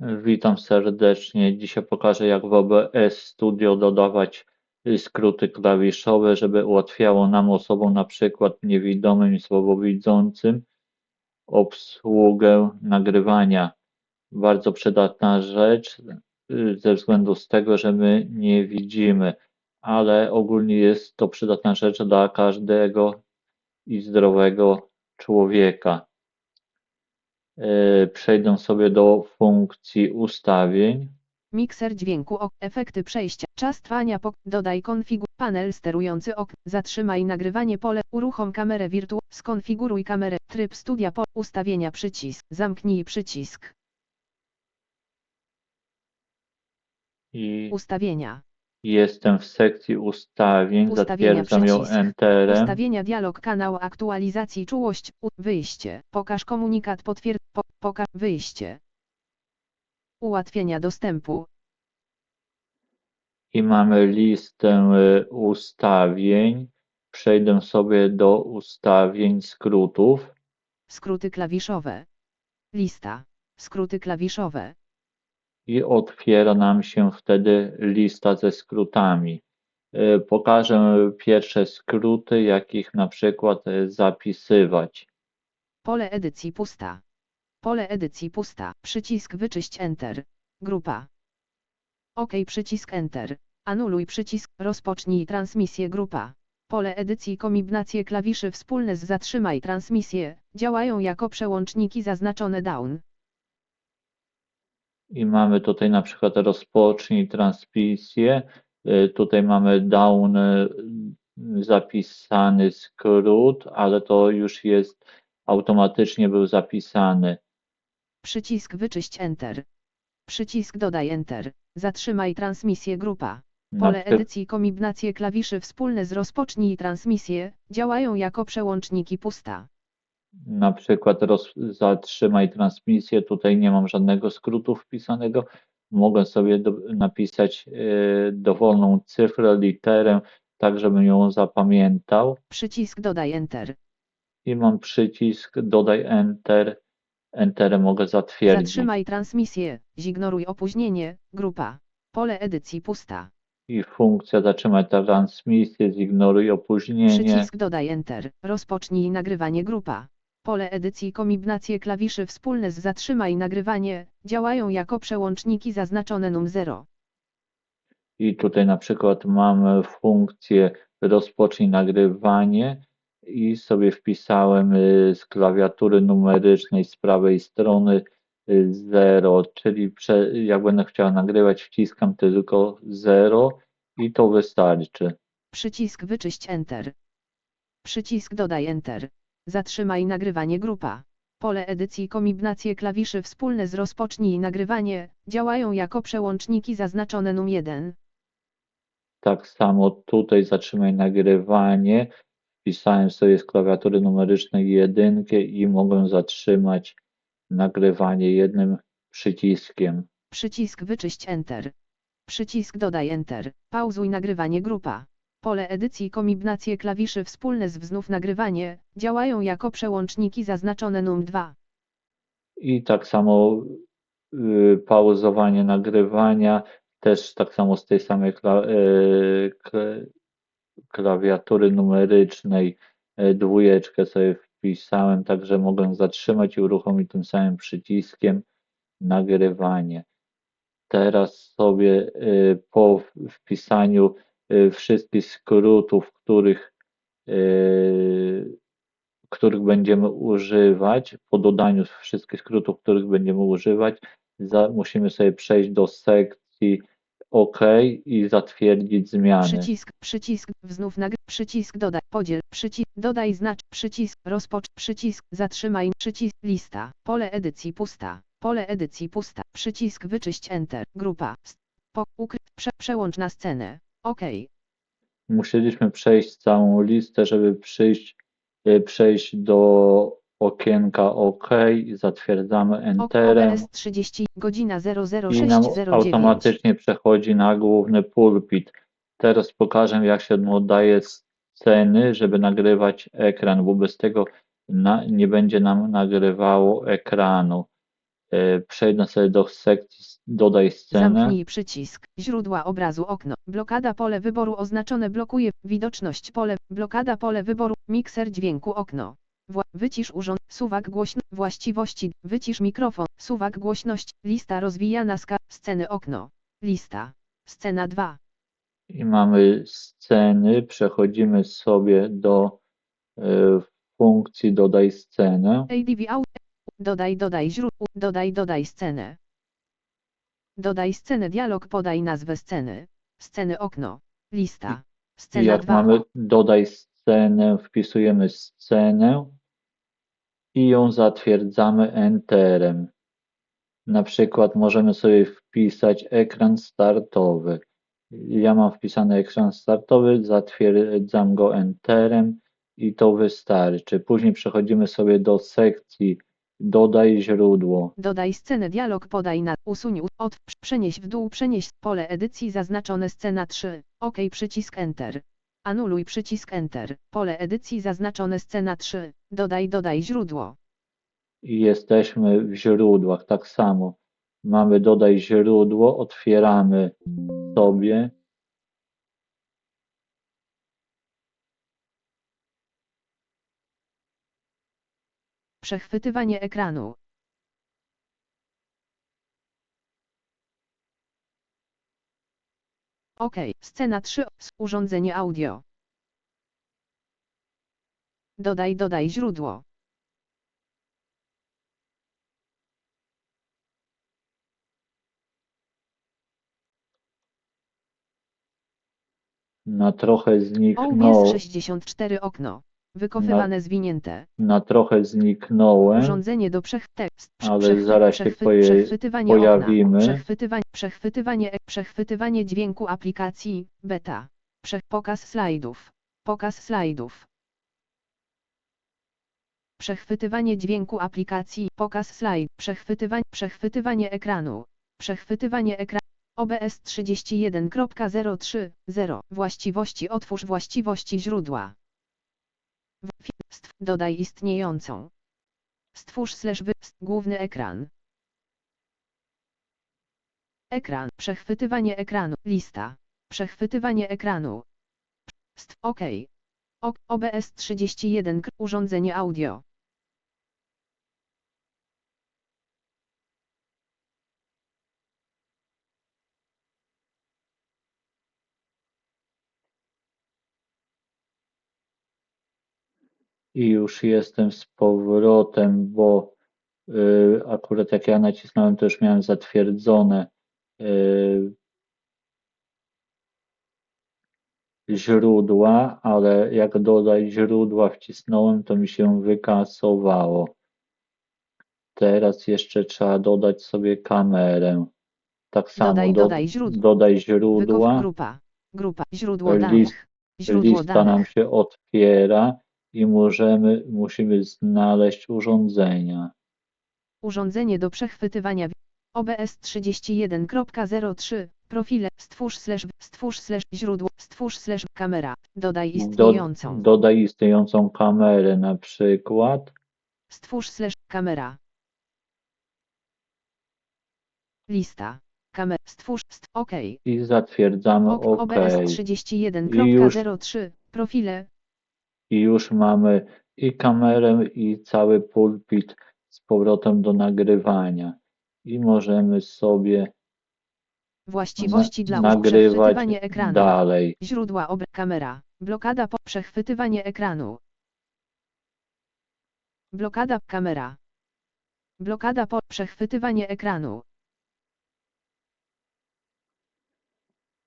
Witam serdecznie. Dzisiaj pokażę jak w OBS Studio dodawać skróty klawiszowe, żeby ułatwiało nam osobom na przykład niewidomym i słabowidzącym obsługę nagrywania. Bardzo przydatna rzecz y, ze względu z tego, że my nie widzimy, ale ogólnie jest to przydatna rzecz dla każdego i zdrowego człowieka. E, przejdę sobie do funkcji ustawień. Mikser dźwięku ok, efekty przejścia, czas trwania pok, dodaj konfigur, panel sterujący ok, zatrzymaj nagrywanie pole, uruchom kamerę wirtu, skonfiguruj kamerę, tryb studia po, ustawienia przycisk, zamknij przycisk, I ustawienia, jestem w sekcji ustawień, Ustawienia zatwierdzam ją przycisk. Enterem. ustawienia dialog kanał aktualizacji czułość, u, wyjście, pokaż komunikat potwierd, po, pokaż, wyjście, ułatwienia dostępu, I mamy listę y, ustawień. Przejdę sobie do ustawień skrótów. skróty klawiszowe, lista, skróty klawiszowe, i otwiera nam się wtedy lista ze skrótami. Y, Pokażę pierwsze skróty, jakich na przykład y, zapisywać. Pole edycji pusta. Pole edycji pusta. Przycisk wyczyść Enter. Grupa. OK przycisk Enter. Anuluj przycisk rozpocznij transmisję grupa. Pole edycji kombinacje klawiszy wspólne z zatrzymaj transmisję działają jako przełączniki zaznaczone down. I mamy tutaj na przykład rozpocznij transmisję. Y, Tutaj mamy down y, zapisany skrót, ale to już jest automatycznie był zapisany. Przycisk wyczyść Enter. Przycisk dodaj Enter. Zatrzymaj transmisję grupa. Pole edycji kombinacje klawiszy wspólne z rozpocznij transmisję działają jako przełączniki pusta. Na przykład roz, zatrzymaj transmisję, tutaj nie mam żadnego skrótu wpisanego, mogę sobie do, napisać y, dowolną cyfrę, literę, tak żebym ją zapamiętał Przycisk dodaj Enter. i mam przycisk dodaj Enter, Enterem mogę zatwierdzić Zatrzymaj transmisję, zignoruj opóźnienie, grupa. Pole edycji pusta. i funkcja zatrzymaj transmisję, zignoruj opóźnienie Przycisk dodaj Enter. Rozpocznij nagrywanie grupa. Pole edycji kombinacje klawiszy wspólne z zatrzymaj nagrywanie działają jako przełączniki zaznaczone num 0. i tutaj na przykład mam funkcję rozpocznij nagrywanie i sobie wpisałem y, z klawiatury numerycznej z prawej strony 0, czyli prze, jak będę chciał nagrywać wciskam tylko 0 i to wystarczy. Przycisk wyczyść Enter. Przycisk dodaj Enter. Zatrzymaj nagrywanie grupa. Pole edycji kombinacje klawiszy wspólne z rozpocznij nagrywanie działają jako przełączniki zaznaczone num 1. Tak samo tutaj zatrzymaj nagrywanie, wpisałem sobie z klawiatury numerycznej jedynkę i mogę zatrzymać nagrywanie jednym przyciskiem. Przycisk wyczyść Enter. Przycisk dodaj Enter. Pauzuj nagrywanie grupa. Pole edycji kombinacje klawiszy wspólne z wznów nagrywanie działają jako przełączniki zaznaczone num 2. I tak samo y, pauzowanie nagrywania, też tak samo z tej samej kla, y, kla- klawiatury numerycznej y, dwójeczkę sobie wpisałem, także mogę zatrzymać i uruchomić tym samym przyciskiem nagrywanie. Teraz sobie y, po wpisaniu wszystkich skrótów, których, y, których będziemy używać, po dodaniu wszystkich skrótów, których będziemy używać, za, musimy sobie przejść do sekcji OK i zatwierdzić zmiany. Przycisk, przycisk, wznów nagry, przycisk dodaj, podziel, przycisk, dodaj znacz, przycisk, rozpocz, przycisk, zatrzymaj, przycisk, lista, pole edycji pusta, pole edycji pusta, przycisk wyczyść Enter, grupa, po, ukry, prze, przełącz na scenę, OK, Musieliśmy przejść całą listę, żeby przyjść, y, przejść do okienka OK, zatwierdzamy Enterem OBS 30, godzina i nam 0609. automatycznie przechodzi na główny pulpit. Teraz pokażę jak się oddaje sceny, żeby nagrywać ekran, bo bez tego na, nie będzie nam nagrywało ekranu. E, Przejdę sobie do sekcji dodaj scenę. Zamknij przycisk. Źródła obrazu okno. Blokada pole wyboru oznaczone blokuje. Widoczność pole. Blokada pole wyboru. Mikser dźwięku okno. Wła wycisz urząd. Suwak głośno. Właściwości. Wycisz mikrofon. Suwak głośność. Lista rozwijana ska. Sceny okno. Lista. Scena 2. I mamy sceny. Przechodzimy sobie do e, funkcji dodaj scenę. ADV. Dodaj dodaj źródło. Dodaj dodaj scenę. Dodaj scenę dialog podaj nazwę sceny. Sceny okno. Lista. Scena jak 2. mamy dodaj scenę, wpisujemy scenę i ją zatwierdzamy Enterem. Na przykład możemy sobie wpisać ekran startowy. Ja mam wpisany ekran startowy, zatwierdzam go Enterem i to wystarczy. Później przechodzimy sobie do sekcji dodaj źródło. Dodaj scenę dialog podaj na usuń od przenieś w dół przenieś pole edycji zaznaczone scena 3 OK przycisk Enter. Anuluj przycisk Enter. Pole edycji zaznaczone scena 3 dodaj dodaj źródło. I jesteśmy w źródłach. Tak samo. Mamy dodaj źródło, otwieramy sobie przechwytywanie ekranu. OK scena 3 s- urządzenie audio. Dodaj dodaj źródło. Na trochę zniknął, 64 okno wykofywane zwinięte na trochę zniknąłem, Urządzenie do przech tekst. prze- ale zaraz się przechwytywanie pojawimy. Okna, przechwytywanie, przechwytywanie, przechwytywanie dźwięku aplikacji, beta. Przech, pokaz slajdów. Pokaz slajdów. Przechwytywanie dźwięku aplikacji, pokaz slajd, przechwytywanie, przechwytywanie ekranu. Przechwytywanie ekranu. OBS 31.030. Właściwości otwórz właściwości źródła. Stw- Dodaj istniejącą. Stwórz slash st- główny ekran. Ekran, przechwytywanie ekranu, lista, przechwytywanie ekranu. St OK. OBS 31, k- urządzenie audio. I już jestem z powrotem, bo y, akurat jak ja nacisnąłem, to już miałem zatwierdzone y, źródła, ale jak dodaj źródła wcisnąłem, to mi się wykasowało. Teraz jeszcze trzeba dodać sobie kamerę. Tak samo Dodaj, do, dodaj dodaj Wykow źródła. grupa. Grupa, źródło List- danych. Źródło Lista nam danych. się otwiera i możemy, musimy znaleźć urządzenia. Urządzenie do przechwytywania. OBS 31.03. Profile. Stwórz slash, stwórz slash, źródło, stwórz slash, kamera. Dodaj Do, istniejącą. dodaj istniejącą kamerę na przykład. Stwórz slash kamera. Lista. Kamer. Stwórz. St OK. i zatwierdzamy Ok, OK. OBS I już- 31.03. Profile. I już mamy i kamerę, i cały pulpit z powrotem do nagrywania. I możemy sobie Właściwości na, dla nagrywać ekranu. dalej. Źródła obr. Kamera. Blokada po przechwytywanie ekranu. Blokada kamera. Blokada po przechwytywanie ekranu.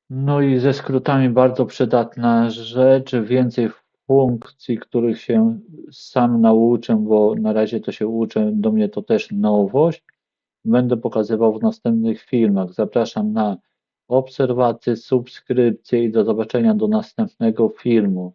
No i ze skrótami bardzo przydatna rzecz. Więcej funkcji, których się sam nauczę, bo na razie to się uczę, do mnie to też nowość. Będę pokazywał w następnych filmach. Zapraszam na obserwacje, subskrypcje i do zobaczenia do następnego filmu.